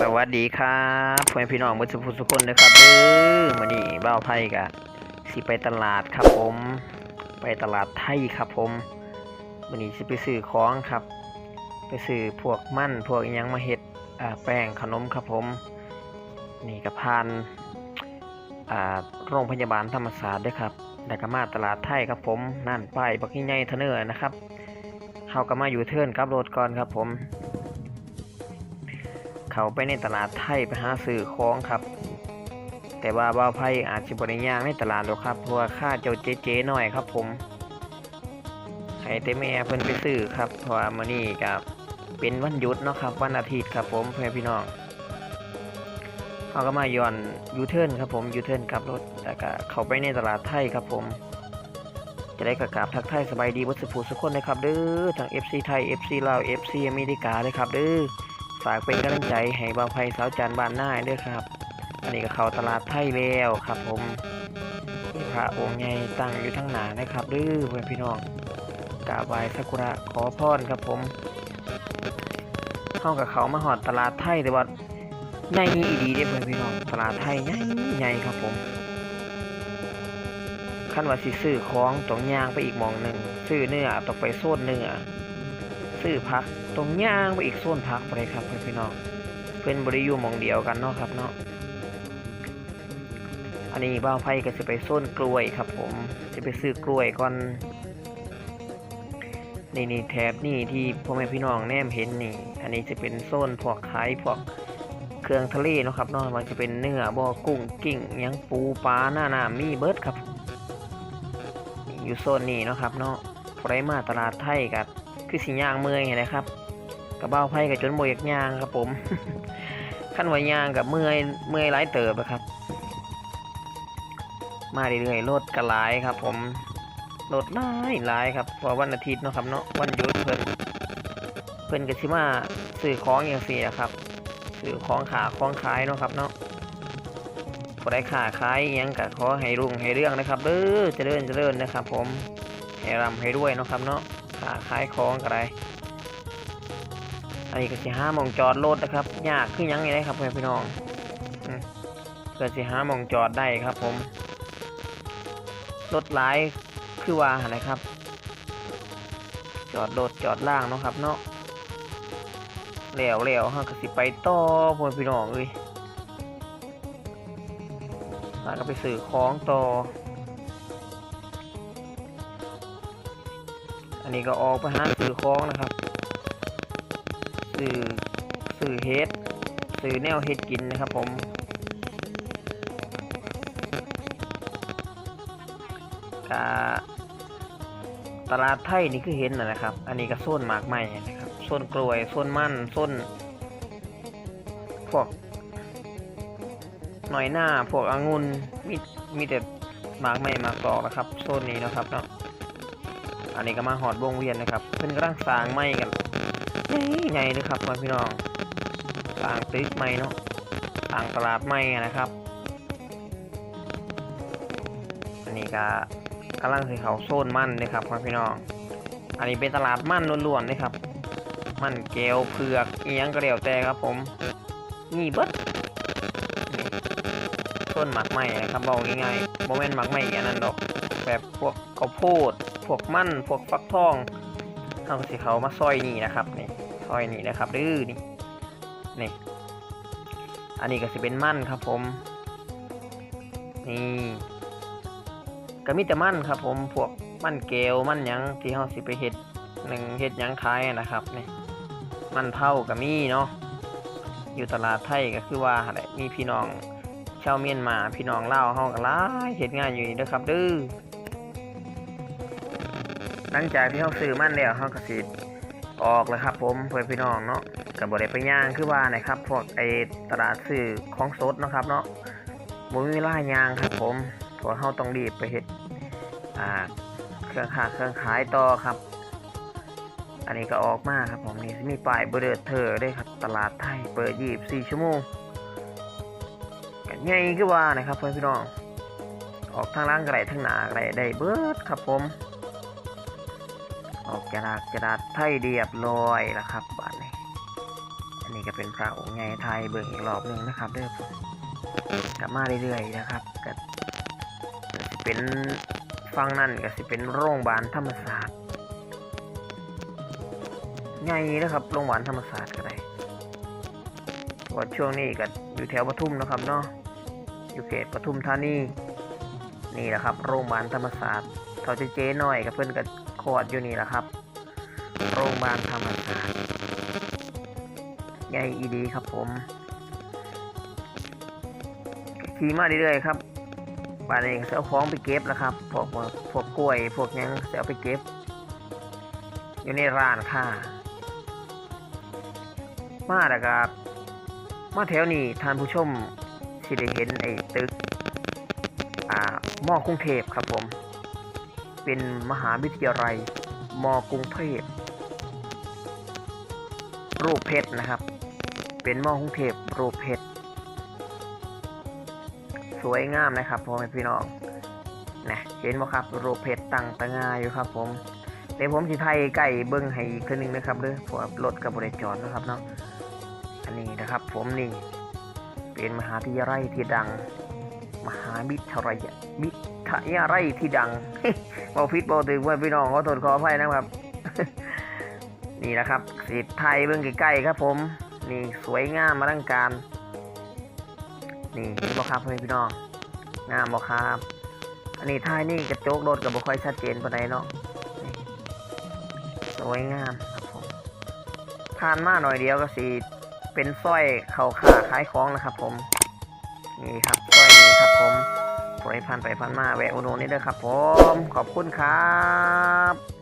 สวัสดีครับพ่อแม่พี่น้องบุษพุสุคนนะครับเด้อมื้อนี้บ่าไผ่กะสิไปตลาดครับผม ไปตลาดไทยครับผมมื้อนี้สิไปซื้อของครับ ไปซื้อพวกมันพวกอิหยังมาเฮ็ดแป้งขนมครับผม นี่ก็ผ่านโรงพยาบาลธรรมศาสตร์ด้วยครับแล้วก็มาตลาดไทยครับผม นั่นป้ายบักใหญ่เทเนอร์นะครับเฮาก็มาอยู่เทิร์นกับรถก่อนครับผม เขาไปในตลาดไทยไปหาซื้อของครับ แต่ว่าบ่าวไพ่อาจจะบริย่างในตลาดหรอกครับเพราะว่าค่าเจ้าเจ๊เจ๊หน่อยครับผมให้แต่แม่เพิ่นไปซื้อครับเพราะว่ามื้อนี้ก็เป็นวันหยุดเนาะครับวันอาทิตย์ครับผมเพื่อนพี่น้องเขาก็มาย้อนยูเทิร์นครับผมยูเทิร์นกลับรถแล้วก็เข้าไปในตลาดไทยครับผม จะได้กระกาบทักไทยสบายดีวัสดุสุขคนนะครับเด้อทั้ง FC ไทย FC ลาว FC อเมริกาเลยครับเด้อ ฝากเป็นกำลังใจให้บางไพสาวจันบ้านหน้าด้วยครับอันนี้ก็เข้าตลาดไทยแล้วครับ ผมมีพระองค์ใหญ่ตั้งอยู่ทั้งหนานะครับเด้อเพื่อนพี่น้องกราบไหว้สักการะขอพรครับผมเข้ากับเขามาหอดตลาดไทยแต่ว่าใหญ่อีดีเด้เพื่อนพี่น้องตลาดไทยใหญ่ใหญ่ครับผมขั้นว่าสิซื้อของต้องย่างไปอีกมองหนึ่งซื้อเนื้อต้องไปโซนเนื้อ ซื้อพักตรงย่างไปอีกโซนพักไปครับเพื่อนพี่น้องเพื่อนบริยูมองเดียวกันเนาะครับเนาะอันนี้บ้าไผ่ก็จะไปโซนกล้วยครับ ผมจะไปซื้อกล้วยก่อนนี่นี่แถบนี่ที่พ่อแม่พี่น้องแนมเห็นนี่ อันนี้จะเป็นโซนพวกขายพวกเครื่องทะเลนะครับเนาะมันจะเป็นเนื้อบ่อกุ้งกิ้งยังปูปลาหน้าหน้ามีเบิร์ดครับ อยู่โซนนี้เนาะครับเนาะใครมาตลาดไทยกับ คือสียางเมื่อยไงนะครับกระเบ้าไผ่กับจนโมอยากยางครับ ผมขั้นวายางกับเมื่อยเมื่อยหลายเติบนะครับ มาเรื่อยๆรถกระลายครับ ผมรถหลายลายครับพอวันอาทิตย์เนาะครับเนาะวันหยุดเพิ่นเพิ่นก็สิมาซื้อของอย่างสี่นะครับซื้อของขาของขายเนาะครับเนาะบ่ได้ขาขายอิหยังก็ขอให้รุ่งให้เรื่องนะครับเด้อเจริญเจริญนะครับ ผมให้ร่ำให้รวยเนาะครับเนาะ ขาขายของก็ได้อันนี้ก็สิห้ามองจอดรถนะครับยากขึ้นยังไงได้ครับเพื่อนพี่น้องอืมเกิดสิห้ามองจอดได้ครับ ผมรถหลายคือว่าอะไรครับ จอดรถจอดล่างเนาะครับ เนาะแล้วแล้วฮะก็สิไปต่อเพื่อนพี่น้องเอ้ยแล้วก็ไปซื้อของต่อ นี้ก็ออกไปหาซื้อของนะครับซื้อซื้อเฮ็ดซื้อแนวเฮ็ดกินนะครับผม กาตลาดไทยนี่คือเห็นนะนะครับ อันนี้ก็โซนหมากไม้นะครับโซนกล้วยโซนมันโซนพวกหน่อยหน้าพวกองุ่นมีมีแต่หมากไม้หมากตอกนะครับโซนนี้นะครับเนาะ อันนี้ก็มาหอดวงเวียนนะครับ เพิ่นกำลังสร้างไม้กันใหญ่ใหญ่เลยครับพี่น้องสร้างตึกไม้เนาะสร้างตลาดไม้นะครับ อันนี้ก็กำลังสิเขาโซนมั่นเลยครับพี่น้อง อันนี้เป็นตลาดมั่นล้วนๆเลยครับ มั่นแก้วเผือกเอียงก็เดียวแต่ครับผมนี่เบิดต้นหมากไม้นะครับบอกง่ายๆโมเมนต์หมากไม้อย่างนั้นดอก แบบพวกข้าวโพด พวกมั่นพวกฟักทองเอาสิเขามาซอยนี่นะครับนี่ซอยนี่นะครับดื้อนี่นี่ อันนี้ก็สิเป็นมั่นครับผมนี่ก็มีแต่มั่นครับ ผมพวกมั่นเกลวมั่นยังที่เขาสิไปเฮ็ดหนึ่งเฮ็ดยังขายนะครับนี่มันเผาก็มีเนาะอยู่ตลาดไทยก็คือว่าอะไรมีพี่น้องชาวเมียนมาพี่น้องเลาวเฮาก็หลายเฮ็ดงานอยู่นี่เด้อครับเด้อ หลังจากที่เขาซื้อมันแล้วเขาก็สิออกเลยครับผมเพื่อนพี่น้องเนาะกับบริไปย่างคือว่านะครับพวกไอตลาดซื้อของสดนะครับเนาะบ่มีเวลายางครับผมเพราะเขาต้องรีบไปเฮ็ดอ่าเครื่องค้าเครื่องขายต่อครับ อันนี้ก็ออกมาครับผมนี่มีป้ายเบอร์เธอด้วยครับตลาดไทยเปิด24ชั่วโมงกันใหญ่คือว่านะครับเพื่อนพี่น้องออกทางล่างก็ได้ทางหนาได้ได้เบิร์ดครับผม ออกกระดาษกระดาษไพ่เรียบร้อยแล้วครับบัดนี้อันนี้ก็เป็นพระองค์ใหญ่ไทยเบิ่งอีกรอบหนึ่งนะครับเด้อผมกลับมาเรื่อยๆนะครับก็ก็สิเป็นฟังนั่นก็สิเป็นโรงพยาบาลธรรมศาสตร์ใหญ่นะครับโรงพยาบาลธรรมศาสตร์ก็ได้เพราะว่าช่วงนี้ก็อยู่แถวปทุมนะครับเนาะอยู่เขตปทุมธานีนี่แหละครับโรงพยาบาลธรรมศาสตร์เขาจะเจ๊น้อยกับเพื่อนกับ คอดอยู่นี่แหละครับ โรงพยาบาลธรรมศาสตร์ใหญ่อีดีครับผม ขี่มาเรื่อยๆครับป่านนี้จะเอาของไปเก็บแล้วครับพวกพวกกล้วย พวกหยังจะเอาไปเก็บ อยู่ในร้านค่ะ มาแล้วครับมาแถวนี้ท่านผู้ชมสิได้เห็นไอ้ตึก อ่ามอกรุงเทพครับผม เป็นมหาวิทยาลัย มกรุงเทพรูปเพชรนะครับ เป็นมอกรุงเทพรูปเพชรสวยงามนะครับพ่อแม่พี่น้องนะเห็นไหมครับรูปเพชรตั้งตะงาอยู่ครับ ผมเดี๋ยวผมสิไทยไก่เบิ้งให้อีกทีหนึงนะครับเด้อเพราะรถกับบริจอดนะครับเนาะอันนี้นะครับ ผมนี่เป็นมหาวิทยาลัยที่ดัง มหาวิทยาลัยวิ ทยาลัยที่ดังบอฟิตบอถึงเพื่อนพี่น้องขอโทษขออภัยนะครับ นี่นะครับสีไทยเบื้องใกล้ๆครับ ผม นี่สวยงามมาตั้งการ นี่เห็นบ่ครับเพื่อนพี่น้องงามบ่ครับ อันนี้ท้ายนี่กระจกรถกับบ่ค่อยชัดเจนปานใดเนาะสวยงามครับผมผ่านมาหน่อยเดียวก็สีเป็นสร้อยเข่าขาขายของนะครับ ผม นี่ครับสร้อยนี้ครับผม ปล่อยพันไปพันมาแวะอุดหนุนนี่เด้อครับผม ขอบคุณครับ